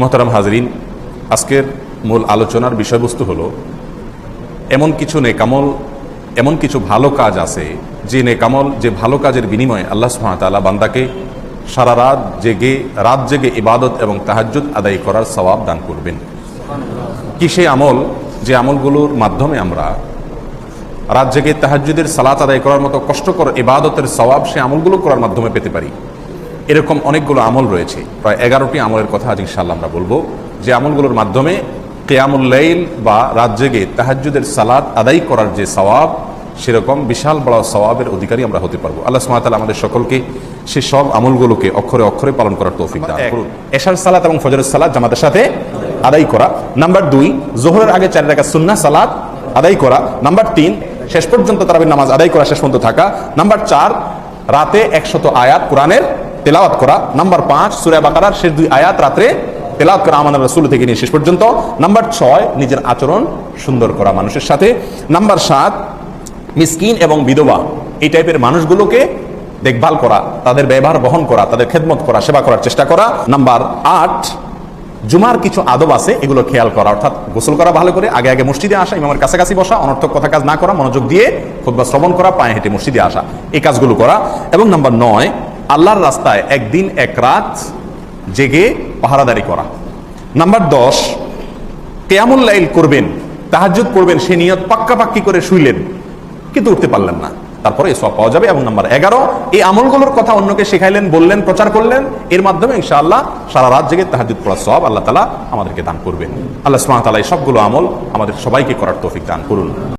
মোহতারাম হাজরিন, আজকের মূল আলোচনার বিষয়বস্তু হলো, এমন কিছু নেকামল, এমন কিছু ভালো কাজ আছে যে নেকামল, যে ভালো কাজের বিনিময়ে আল্লাহ সুহামতাল্লাহ বান্দাকে সারা রাত জেগে রাত জেগে ইবাদত এবং তাহাজ্জুদ আদায় করার সওয়াব দান করবেন। কি সেই আমল? যে আমলগুলোর মাধ্যমে আমরা রাত জেগে তাহাজ্জুদের সালাত আদায় করার মতো কষ্টকর ইবাদতের সওয়াব সে আমলগুলো করার মাধ্যমে পেতে পারি। এরকম অনেকগুলো আমল রয়েছে। প্রায় এগারোটি আমলের কথা আজ ইনশাল্লাহ আমরা বলব। যে আমলগুলোর মাধ্যমে কেয়ামুল্লাইল বা রাত জেগে তাহাজ্জুদের সালাদ আদায় করার যে সওয়াব, সেরকম বিশাল বড় সওয়াবের অধিকারী আমরা হতে পারব। আল্লাহ সুমাতাল আমাদের সকলকে সে সব আমলগুলোকে অক্ষরে অক্ষরে পালন করার তৌফিক দান করুন। এশার সালাত এবং ফজরের সালাত জামাতের সাথে আদায় করা। নাম্বার দুই, জোহরের আগে চার রাখা সুন্না সালাত আদায় করা। নাম্বার তিন, শেষ পর্যন্ত তারাবির নামাজ আদায় করা, শেষ পর্যন্ত থাকা। নাম্বার চার, রাতে একশত আয়াত কোরআনের তেলাওয়াত করা। নাম্বার পাঁচ, সুরা বাকারার শেষ দুই আয়াত রাত্রে তেলাওয়াত করা আমাদের রসুল থেকে নিয়ে শেষ পর্যন্ত। নাম্বার ছয়, নিজের আচরণ সুন্দর করা মানুষের সাথে। নাম্বার সাত, মিসকিন এবং বিধবা, এই টাইপের মানুষগুলোকে দেখভাল করা, তাদের ব্যবহার বহন করা, তাদের খেদমত করা, সেবা করার চেষ্টা করা। নাম্বার আট, জুমার কিছু আদব আছে, এগুলো খেয়াল করা, অর্থাৎ গোসল করা ভালো করে, আগে আগে মসজিদে আসা, ইমামের কাছাকাছি বসা, অনর্থক কথা কাজ না করা, মনোযোগ দিয়ে খুদ্া শ্রবণ করা, পায়ে হেঁটে মসজিদে আসা, এই কাজগুলো করা। এবং নাম্বার নয় আল্লাহর রাস্তায় একদিন, এক রাত জেগে পাহারাদারি করা। নাম্বার দশ, কেয়ামুল লাইল করবেন, তাহাজ্জুদ করবেন, সে নিয়ত পাক্কা পাক্কি করে শুইলেন, কিন্তু উঠতে পারলেন না। তারপরে সব পাওয়া যাবে। এবং নাম্বার এগারো, এই আমলগুলোর কথা অন্যকে শেখাইলেন, বললেন, প্রচার করলেন, এর মাধ্যমে ইনশাআল্লাহ সারা রাত জেগে তাহাজুদ পড়ার সব আল্লাহ তালা আমাদেরকে দান করবেন। আল্লাহ ওয়া এই সবগুলো আমল আমাদের সবাইকে করার তৌফিক দান করুন।